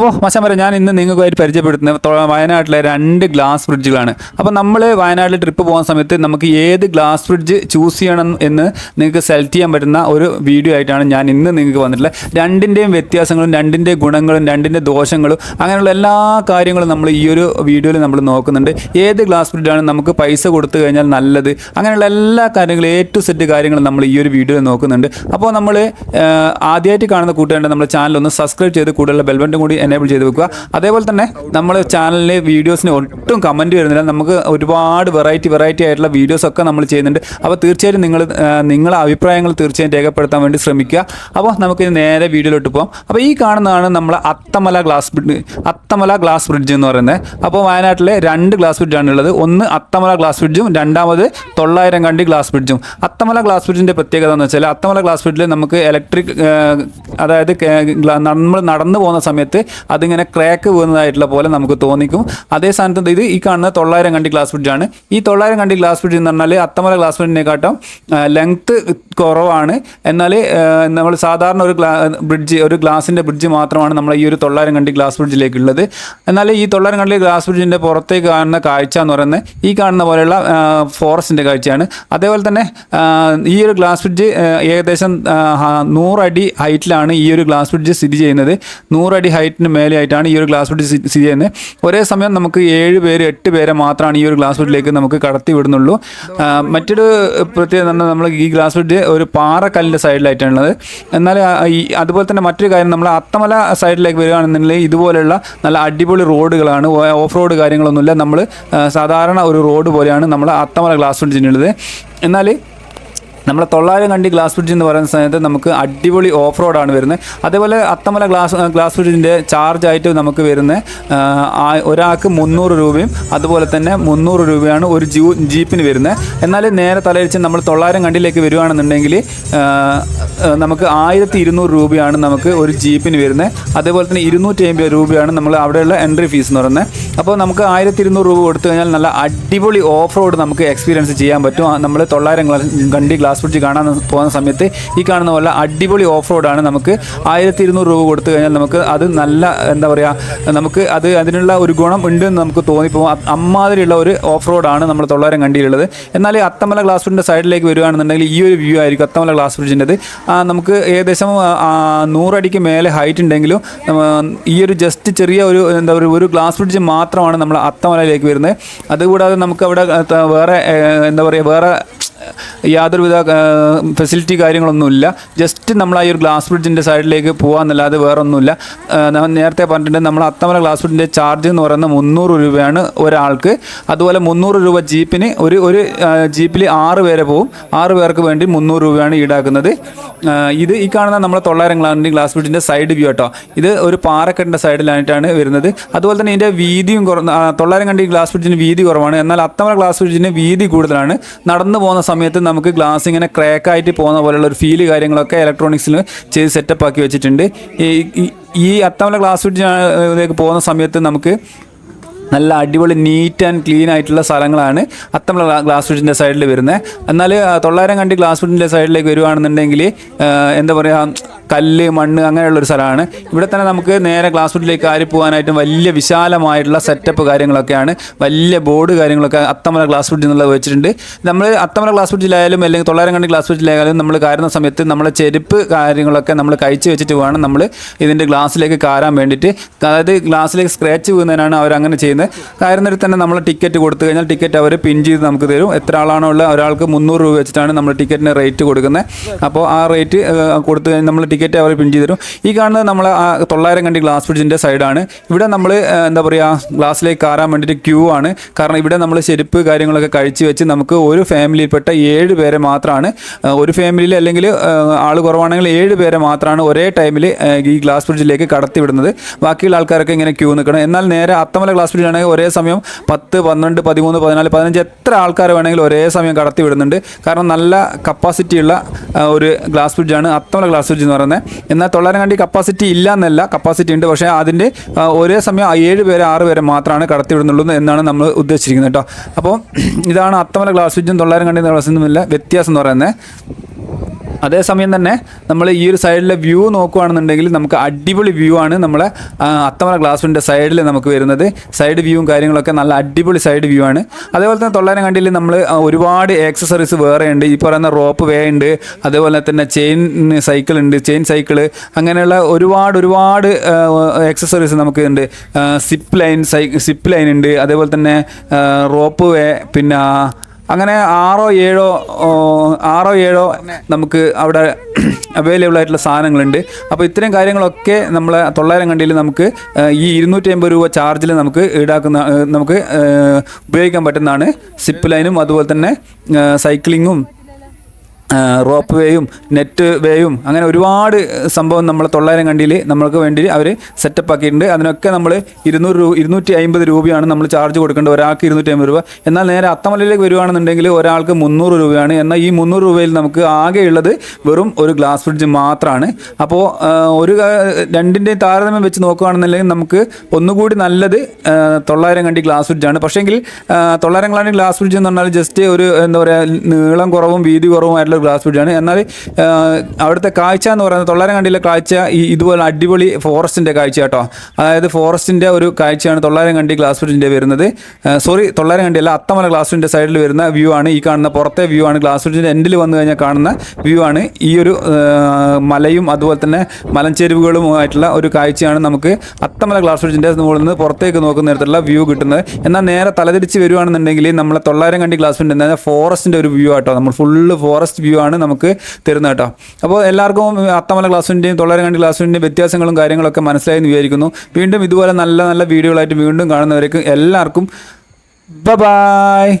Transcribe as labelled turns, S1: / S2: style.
S1: അപ്പോൾ മച്ചാൻ ഞാൻ ഇന്ന് നിങ്ങൾക്കായിട്ട് പരിചയപ്പെടുത്തുന്നത് വയനാട്ടിലെ രണ്ട് ഗ്ലാസ് ബ്രിഡ്ജുകളാണ് അപ്പോൾ നമ്മൾ വയനാട്ടിൽ ട്രിപ്പ് പോകുന്ന സമയത്ത് നമുക്ക് ഏത് ഗ്ലാസ് ബ്രിഡ്ജ് ചൂസ് ചെയ്യണം എന്ന് നിങ്ങൾക്ക് സെലക്ട് ചെയ്യാൻ പറ്റുന്ന ഒരു വീഡിയോ ആയിട്ടാണ് ഞാൻ ഇന്ന് നിങ്ങൾക്ക് വന്നിട്ടുള്ളത്. രണ്ടിന്റെയും വ്യത്യാസങ്ങളും രണ്ടിന്റെ ഗുണങ്ങളും രണ്ടിന്റെ ദോഷങ്ങളും അങ്ങനെയുള്ള എല്ലാ കാര്യങ്ങളും നമ്മൾ ഈ ഒരു വീഡിയോയിൽ നമ്മൾ നോക്കുന്നുണ്ട്. ഏത് ഗ്ലാസ് ബ്രിഡ്ജാണ് നമുക്ക് പൈസ കൊടുത്തു കഴിഞ്ഞാൽ നല്ലത്? അങ്ങനെയുള്ള എല്ലാ കാര്യങ്ങളും എ ടു സെറ്റ് കാര്യങ്ങളും നമ്മൾ ഈ ഒരു വീഡിയോയിൽ നോക്കുന്നുണ്ട്. അപ്പോൾ നമ്മൾ ആദ്യമായിട്ട് കാണുന്ന കൂട്ടുകാരുടെ നമ്മുടെ ചാനൽ ഒന്ന് സബ്സ്ക്രൈബ് ചെയ്ത് കൂടുതലുള്ള ബെൽബട്ടൻ കൂടി എനേബിൾ ചെയ്ത് വെക്കുക. അതേപോലെ തന്നെ നമ്മൾ ചാനലിലെ വീഡിയോസിന് ഒട്ടും കമന്റ് വരുന്നില്ല. നമുക്ക് ഒരുപാട് വെറൈറ്റി വെറൈറ്റി ആയിട്ടുള്ള വീഡിയോസ് ഒക്കെ നമ്മൾ ചെയ്യുന്നുണ്ട്. അപ്പോൾ തീർച്ചയായിട്ടും നിങ്ങൾ നിങ്ങളുടെ അഭിപ്രായങ്ങൾ തീർച്ചയായും രേഖപ്പെടുത്താൻ വേണ്ടി ശ്രമിക്കുക. അപ്പോൾ നമുക്ക് നേരെ വീഡിയോയിലോട്ട് പോകാം അപ്പോൾ ഈ കാണുന്നതാണ് നമ്മളെ Athamala glass bridge Athamala glass bridge എന്ന് പറയുന്നത്. അപ്പോൾ വയനാട്ടിലെ രണ്ട് ഗ്ലാസ് ബ്രിഡ്ജാണ് ഉള്ളത്. ഒന്ന് അത്തമല ഗ്ലാസ് ബ്രിഡ്ജും രണ്ടാമത് തൊള്ളായിരം കണ്ടി ഗ്ലാസ് ബ്രിഡ്ജും അത്തമല ഗ്ലാസ് ബ്രിഡ്ജിന്റെ പ്രത്യേകത എന്ന് വെച്ചാൽ അത്തമല ഗ്ലാസ് ബ്രിഡ്ജിൽ നമുക്ക് ഇലക്ട്രിക് അതായത് നമ്മൾ നടന്നു പോകുന്ന സമയത്ത് അതിങ്ങനെ ക്രാക്ക് പോകുന്നതായിട്ടുള്ള പോലെ നമുക്ക് തോന്നിക്കും. അതേ സ്ഥാനത്ത് ഇത് ഈ കാണുന്ന തൊള്ളായിരം കണ്ടി ഗ്ലാസ് ബ്രിഡ്ജാണ് ഈ തൊള്ളായിരം കണ്ടി ഗ്ലാസ് ബ്രിഡ്ജ് എന്ന് പറഞ്ഞാൽ അത്തമല ഗ്ലാസ് ബ്രിഡ്ജിനെക്കാട്ടും ലെങ്ത്ത് കുറവാണ്. എന്നാൽ നമ്മൾ സാധാരണ ഒരു ബ്രിഡ്ജ് ഒരു ഗ്ലാസിന്റെ ബ്രിഡ്ജ് മാത്രമാണ് നമ്മൾ ഈ ഒരു തൊള്ളായിരം കണ്ടി ഗ്ലാസ് ബ്രിഡ്ജിലേക്കുള്ളത് എന്നാൽ ഈ തൊള്ളായിരം കണ്ടി ഗ്ലാസ് ബ്രിഡ്ജിന്റെ പുറത്തേക്ക് കാണുന്ന കാഴ്ച എന്ന് പറയുന്നത് ഈ കാണുന്ന പോലെയുള്ള ഫോറസ്റ്റിന്റെ കാഴ്ചയാണ്. അതേപോലെ തന്നെ ഈ ഒരു ഗ്ലാസ് ബ്രിഡ്ജ് ഏകദേശം നൂറടി ഹൈറ്റിലാണ് ഈ ഒരു ഗ്ലാസ് ബ്രിഡ്ജ് സ്ഥിതി ചെയ്യുന്നത്. നൂറടി ഹൈറ്റിന് മേലെയായിട്ടാണ് ഈ ഒരു ഗ്ലാസ് സ്ഥി- സ്ഥിതി ചെയ്യുന്നത്. ഒരേ സമയം നമുക്ക് ഏഴ് പേര് എട്ട് പേരെ മാത്രമാണ് ഈ ഒരു ഗ്ലാസ് ബോട്ടിലേക്ക് നമുക്ക് കടത്തി വിടുന്നുള്ളൂ. മറ്റൊരു പ്രത്യേകത നമ്മൾ ഈ ഗ്ലാസ് ബ്രിഡ്ജ് ഒരു പാറക്കല്ലിന്റെ സൈഡിലായിട്ടാണുള്ളത് എന്നാൽ ഈ അതുപോലെ തന്നെ മറ്റൊരു കാര്യം നമ്മൾ അത്തമല സൈഡിലേക്ക് വരികയാണെന്നുണ്ടെങ്കിൽ ഇതുപോലെയുള്ള നല്ല അടിപൊളി റോഡുകളാണ്. ഓഫ് റോഡ് കാര്യങ്ങളൊന്നുമില്ല. നമ്മൾ സാധാരണ ഒരു റോഡ് പോലെയാണ് നമ്മൾ അത്തമല ഗ്ലാസ് ബ്രിഡ്ജിനുള്ളത് എന്നാൽ നമ്മളെ തൊള്ളായിരം കണ്ടി ഗ്ലാസ് ബ്രിഡ്ജ് എന്ന് പറയുന്ന സമയത്ത് നമുക്ക് അടിപൊളി ഓഫ് റോഡാണ് വരുന്നത്. അതേപോലെ അത്തമല ഗ്ലാസ് ഗ്ലാസ് ബ്രിഡ്ജിന്റെ ചാർജ് ആയിട്ട് നമുക്ക് വരുന്നത് ഒരാൾക്ക് മുന്നൂറ് രൂപയും അതുപോലെ തന്നെ മുന്നൂറ് രൂപയാണ് ഒരു ജീ ജീപ്പിന് വരുന്നത്. എന്നാൽ നേരെ തലയിച്ച് നമ്മൾ തൊള്ളായിരം കണ്ടിലേക്ക് ആ, നമുക്ക് ആയിരത്തി ഇരുന്നൂറ് രൂപയാണ് നമുക്ക് ഒരു ജീപ്പിന് വരുന്നത്. അതേപോലെ തന്നെ ഇരുന്നൂറ്റി അമ്പത് രൂപയാണ് നമ്മൾ അവിടെയുള്ള എൻട്രി ഫീസ് എന്ന് പറയുന്നത്. അപ്പോൾ നമുക്ക് ആയിരത്തി ഇരുന്നൂറ് രൂപ കൊടുത്തു കഴിഞ്ഞാൽ നല്ല അടിപൊളി ഓഫ് റോഡ് നമുക്ക് എക്സ്പീരിയൻസ് ചെയ്യാൻ പറ്റും. നമ്മൾ തൊള്ളായിരം കണ്ടി ഗ്ലാസ് ബ്രിഡ്ജ് കാണാൻ പോകുന്ന സമയത്ത് ഈ കാണുന്ന പോലെ അടിപൊളി ഓഫ് റോഡാണ് നമുക്ക് ആയിരത്തി ഇരുന്നൂറ് രൂപ കൊടുത്തു കഴിഞ്ഞാൽ നമുക്ക് അത് നല്ല എന്താ പറയുക നമുക്ക് അത് അതിനുള്ള ഒരു ഗുണം ഉണ്ട് എന്ന് നമുക്ക് തോന്നിപ്പോകും. അമ്മാതിരിയുള്ള ഒരു ഓഫ് റോഡാണ് നമ്മൾ തൊള്ളായിരം കണ്ടിയിലുള്ളത്. എന്നാൽ അത്തമല ഗ്ലാസ് ബ്രിഡ്ജിന്റെ സൈഡിലേക്ക് വരികയാണെന്നുണ്ടെങ്കിൽ ഈ ഒരു വ്യൂ ആയിരിക്കും അത്തമല ഗ്ലാസ് ബ്രിഡ്ജിന്റെത് നമുക്ക് ഏകദേശം നൂറടിക്ക് മേലെ ഹൈറ്റ് ഉണ്ടെങ്കിലും ഈ ഒരു ജസ്റ്റ് ചെറിയ ഒരു എന്താ പറയുക ഒരു ഗ്ലാസ് ബ്രിഡ്ജ് മാത്രമാണ് നമ്മൾ അത്തമലയിലേക്ക് വരുന്നത്. അതുകൂടാതെ നമുക്ക് അവിടെ വേറെ എന്താ പറയുക വേറെ യാതൊരുവിധ ഫെസിലിറ്റി കാര്യങ്ങളൊന്നുമില്ല. ജസ്റ്റ് നമ്മൾ ആ ഒരു ഗ്ലാസ് ബ്രിഡ്ജിന്റെ സൈഡിലേക്ക് പോകാമെന്നല്ലാതെ വേറെ ഒന്നുമില്ല നേരത്തെ പറഞ്ഞിട്ടുണ്ട് നമ്മൾ അത്തമല ഗ്ലാസ് ബ്രിഡ്ജിന്റെ ചാർജ് എന്ന് പറയുന്നത് മുന്നൂറ് രൂപയാണ് ഒരാൾക്ക്. അതുപോലെ മുന്നൂറ് രൂപ ജീപ്പിന് ഒരു ഒരു ജീപ്പിൽ ആറ് പേരെ പോകും ആറ് പേർക്ക് വേണ്ടി മുന്നൂറ് രൂപയാണ് ഈടാക്കുന്നത്. ഇത് ഈ കാണുന്ന നമ്മളെ തൊള്ളായിരം ഗ്ലാസിന്റെ ഗ്ലാസ് ബ്രിഡ്ജിന്റെ സൈഡ് വ്യൂ കേട്ടോ ഇത് ഒരു പാറക്കെട്ടിന്റെ സൈഡിലായിട്ടാണ് വരുന്നത്. അതുപോലെ തന്നെ ഇതിന്റെ വീതിയും കുറ തൊള്ളായിരം കണ്ടി ഗ്ലാസ് ബ്രിഡ്ജിന് വീതി കുറവാണ്. എന്നാൽ അത്തമല ഗ്ലാസ് ബ്രിഡ്ജിന് വീതി കൂടുതലാണ്. നടന്നു പോകുന്ന സമയത്ത് നമുക്ക് ഗ്ലാസ് ഇങ്ങനെ ക്രാക്ക് ആയിട്ട് പോകുന്ന പോലെയുള്ള ഒരു ഫീൽ കാര്യങ്ങളൊക്കെ ഇലക്ട്രോണിക്സിൽ ചെയ്ത് സെറ്റപ്പ് ആക്കി വെച്ചിട്ടുണ്ട്. ഈ അത്തമല ഗ്ലാസ് ബ്രിഡ്ജിലേക്ക് പോകുന്ന സമയത്ത് നമുക്ക് നല്ല അടിപൊളി നീറ്റ് ആൻഡ് ക്ലീൻ ആയിട്ടുള്ള സ്ഥലങ്ങളാണ്. ഗ്ലാ- ഗ്ലാസ് ഫുഡിന്റെ സൈഡിൽ വരുന്നത് എന്നാൽ തൊള്ളായിരം കണ്ടി ഗ്ലാസ് ഫുഡിന്റെ സൈഡിലേക്ക് വരുവാണെന്നുണ്ടെങ്കിൽ എന്താ പറയുക കല്ല് മണ്ണ് അങ്ങനെയുള്ളൊരു സ്ഥലമാണ്. ഇവിടെ തന്നെ നമുക്ക് നേരെ ഗ്ലാസ് ഫുഡിലേക്ക് ആരി പോകാനായിട്ടും വലിയ വിശാലമായിട്ടുള്ള സെറ്റപ്പ് കാര്യങ്ങളൊക്കെയാണ്. വലിയ ബോർഡ് കാര്യങ്ങളൊക്കെ അത്തമല ഗ്ലാസ് ഫുഡ് എന്നുള്ളത് വെച്ചിട്ടുണ്ട്. നമ്മൾ അത്തമല ഗ്ലാസ് ഫുഡിലായാലും അല്ലെങ്കിൽ തൊള്ളായിരം കണ്ടി ഗ്ലാസ് ഫുഡിലായാലും നമ്മൾ കയറുന്ന സമയത്ത് നമ്മളെ ചെരുപ്പ് കാര്യങ്ങളൊക്കെ നമ്മൾ കഴിച്ച് വെച്ചിട്ട് വേണം നമ്മൾ ഇതിന്റെ ഗ്ലാസ്സിലേക്ക് കയറാൻ വേണ്ടിയിട്ട്. അതായത് ഗ്ലാസ്സിലേക്ക് സ്ക്രാച്ച് വീഴുന്നതിനാണ് അവർ അങ്ങനെ ചെയ്യുന്നത്. കയറുന്നിടത്ത് തന്നെ നമ്മൾ ടിക്കറ്റ് കൊടുത്തു കഴിഞ്ഞാൽ ടിക്കറ്റ് അവർ പിൻ ചെയ്ത് നമുക്ക് തരും. എത്ര ആളാണോ ഉള്ളത് ഒരാൾക്ക് മുന്നൂറ് രൂപ വെച്ചിട്ടാണ് നമ്മൾ ടിക്കറ്റിന് റേറ്റ് കൊടുക്കുന്നത്. അപ്പോൾ ആ റേറ്റ് കൊടുത്ത് നമ്മൾ ടിക്കറ്റ് അവർ പിൻ ചെയ്ത് തരും. ഈ കാണുന്നത് നമ്മൾ ആ തൊള്ളായിരം കണ്ടി ഗ്ലാസ് ബ്രിഡ്ജിന്റെ സൈഡാണ്. ഇവിടെ നമ്മൾ എന്താ പറയുക ഗ്ലാസ്സിലേക്ക് കയറാൻ വേണ്ടിയിട്ട് ക്യൂ ആണ്. കാരണം ഇവിടെ നമ്മൾ ചെരുപ്പ് കാര്യങ്ങളൊക്കെ കഴിച്ച് വെച്ച് നമുക്ക് ഒരു ഫാമിലിയിൽപ്പെട്ട ഏഴ് പേരെ മാത്രമാണ് ഒരു ഫാമിലിയിൽ അല്ലെങ്കിൽ ആൾ കുറവാണെങ്കിൽ ഏഴ് പേരെ മാത്രമാണ് ഒരേ ടൈമിൽ ഈ ഗ്ലാസ് ബ്രിഡ്ജിലേക്ക് കടത്തിവിടുന്നത് ബാക്കിയുള്ള ആൾക്കാരൊക്കെ ഇങ്ങനെ ക്യൂ നിൽക്കണം. എന്നാൽ നേരെ അത്തമല ഗ്ലാസ് ബ്രിഡ്ജ് ആണെങ്കിൽ ഒരേ സമയം പത്ത് പന്ത്രണ്ട് പതിമൂന്ന് പതിനാല് പതിനഞ്ച് എത്ര ആൾക്കാർ വേണമെങ്കിലും ഒരേ സമയം കടത്തി വിടുന്നുണ്ട്. കാരണം നല്ല കപ്പാസിറ്റി ഉള്ള ഒരു ഗ്ലാസ് ഫ്രിഡ്ജാണ് അത്തമല ഗ്ലാസ് ഫ്രിഡ്ജ് എന്ന് പറയുന്നത്. എന്നാൽ കണ്ടി കപ്പാസിറ്റി ഇല്ല എന്നല്ല കപ്പാസിറ്റി ഉണ്ട്. പക്ഷേ അതിന്റെ ഒരേ സമയം ഏഴ് പേരെ ആറ് പേരെ മാത്രമാണ് കടത്തി വിടുന്നുള്ളൂ എന്നാണ് നമ്മൾ ഉദ്ദേശിച്ചിരിക്കുന്നത് കേട്ടോ. അപ്പോൾ ഇതാണ് അത്തമല ഗ്ലാസ് ഫ്രിഡ്ജും തൊള്ളായിരം കണ്ടി ഗ്ലാസ് ഫ്രിഡ്ജും വ്യത്യാസം എന്ന് പറയുന്നത്. അതേസമയം തന്നെ നമ്മൾ ഈ ഒരു സൈഡിലെ വ്യൂ നോക്കുകയാണെന്നുണ്ടെങ്കിൽ നമുക്ക് അടിപൊളി വ്യൂ ആണ് നമ്മളെ അത്തമല ഗ്ലാസിന്റെ സൈഡിൽ നമുക്ക് വരുന്നത്. സൈഡ് വ്യൂവും കാര്യങ്ങളൊക്കെ നല്ല അടിപൊളി സൈഡ് വ്യൂ ആണ്. അതേപോലെ തന്നെ തൊള്ളായിരം കണ്ടിയിൽ നമ്മൾ ഒരുപാട് ആക്സസറീസ് വേറെ ഉണ്ട്. ഈ പറയുന്ന റോപ്പ് വേ ഉണ്ട്. അതേപോലെ തന്നെ ചെയിൻ സൈക്കിൾ ഉണ്ട്. ചെയിൻ സൈക്കിൾ അങ്ങനെയുള്ള ഒരുപാട് ഒരുപാട് ആക്സസറീസ് നമുക്ക് ഉണ്ട്. സിപ്പ് ലൈൻ സൈ സിപ്പ് ലൈൻ ഉണ്ട്. അതേപോലെ തന്നെ റോപ്പ് വേ പിന്നെ അങ്ങനെ ആറോ ഏഴോ ആറോ ഏഴോ നമുക്ക് അവിടെ അവൈലബിൾ ആയിട്ടുള്ള സാധനങ്ങളുണ്ട്. അപ്പോൾ ഇത്തരം കാര്യങ്ങളൊക്കെ നമ്മൾ തൊള്ളായിരം കണ്ടിയിൽ നമുക്ക് ഈ ഇരുന്നൂറ്റി അമ്പത് രൂപ ചാർജിൽ നമുക്ക് ഈടാക്കുന്ന നമുക്ക് ഉപയോഗിക്കാൻ പറ്റുന്നതാണ്. സിപ്പ് ലൈനും അതുപോലെ തന്നെ സൈക്ലിങ്ങും റോപ്പ് വേയും നെറ്റ് വേയും അങ്ങനെ ഒരുപാട് സംഭവം നമ്മൾ തൊള്ളായിരം കണ്ടിയിൽ നമ്മൾക്ക് വേണ്ടി അവർ സെറ്റപ്പ് ആക്കിയിട്ടുണ്ട്. അതിനൊക്കെ നമ്മൾ ഇരുന്നൂറ് രൂപ ഇരുന്നൂറ്റി അമ്പത് രൂപയാണ് നമ്മൾ ചാർജ് കൊടുക്കേണ്ടത്. ഒരാൾക്ക് ഇരുന്നൂറ്റി അമ്പത് രൂപ. എന്നാൽ നേരെ അത്തമലയിലേക്ക് വരുവാണെന്നുണ്ടെങ്കിൽ ഒരാൾക്ക് മുന്നൂറ് രൂപയാണ്. എന്നാൽ ഈ മുന്നൂറ് രൂപയിൽ നമുക്ക് ആകെയുള്ളത് വെറും ഒരു ഗ്ലാസ് ഫ്രിഡ്ജ് മാത്രമാണ് അപ്പോൾ ഒരു രണ്ടിന്റെയും താരതമ്യം വെച്ച് നോക്കുകയാണെന്നുണ്ടെങ്കിൽ നമുക്ക് ഒന്നുകൂടി നല്ലത് തൊള്ളായിരം കണ്ടി ഗ്ലാസ് ഫ്രിഡ്ജാണ് പക്ഷേങ്കിൽ തൊള്ളായിരം കണ്ടി ഗ്ലാസ് ഫ്രിഡ്ജ് എന്ന് പറഞ്ഞാൽ ജസ്റ്റ് ഒരു എന്താ പറയുക നീളം കുറവും വീതി കുറവും ഗ്ലാസ് ബ്രിഡ്ജാണ് എന്നാൽ അവിടുത്തെ കാഴ്ച എന്ന് പറയുന്നത് തൊള്ളാരം കണ്ടിയിലെ കാഴ്ച ഈ ഇതുപോലെ അടിപൊളി ഫോറസ്റ്റിന്റെ കാഴ്ച കേട്ടോ. അതായത് ഫോറസ്റ്റിന്റെ ഒരു കാഴ്ചയാണ് തൊള്ളാരം കണ്ടി ഗ്ലാസ് ബ്രിഡ്ജിന്റെ വരുന്നത്. സോറി തൊള്ളാരം കണ്ടിയല്ല അത്തമല ഗ്ലാസ് ഫ്രിഡ്ജിന്റെ സൈഡിൽ വരുന്ന വ്യൂ ആണ്. ഈ കാണുന്ന പുറത്തെ വ്യൂ ആണ്. ഗ്ലാസ് ബ്രിഡ്ജിന്റെ എൻഡിൽ വന്നു കഴിഞ്ഞാൽ കാണുന്ന വ്യൂ ആണ്. ഈ ഒരു മലയും അതുപോലെ തന്നെ മലഞ്ചെരുവുകളും ആയിട്ടുള്ള ഒരു കാഴ്ചയാണ് നമുക്ക് അത്തമല ഗ്ലാസ് ബ്രിഡ്ജിന്റെ മുകളിൽ നിന്ന് പുറത്തേക്ക് നോക്കുന്ന തരത്തിലുള്ള വ്യൂ കിട്ടുന്നത്. എന്നാൽ നേരെ തലതിരിച്ച് വരുവാണെന്നുണ്ടെങ്കിൽ നമ്മളെ തൊള്ളായിരം കണ്ടി ഗ്ലാസ് ബ്രിഡ്ജ് ഫോറസ്റ്റിന്റെ ഒരു വ്യൂ ആട്ടോ. നമ്മൾ ഫുള്ള് ഫോറസ്റ്റ് ആണ് നമുക്ക് തരുന്നത് കേട്ടോ. അപ്പോൾ എല്ലാവർക്കും അത്തമല ക്ലാസ്സിന്റെയും തൊള്ളായിരം കണ്ടി ക്ലാസ്സിന്റെയും വ്യത്യാസങ്ങളും കാര്യങ്ങളൊക്കെ മനസ്സിലായി എന്ന് വിചാരിക്കുന്നു. വീണ്ടും ഇതുപോലെ നല്ല നല്ല വീഡിയോകളായിട്ട് വീണ്ടും കാണുന്നവരേക്കും എല്ലാവർക്കും ബ ബായ്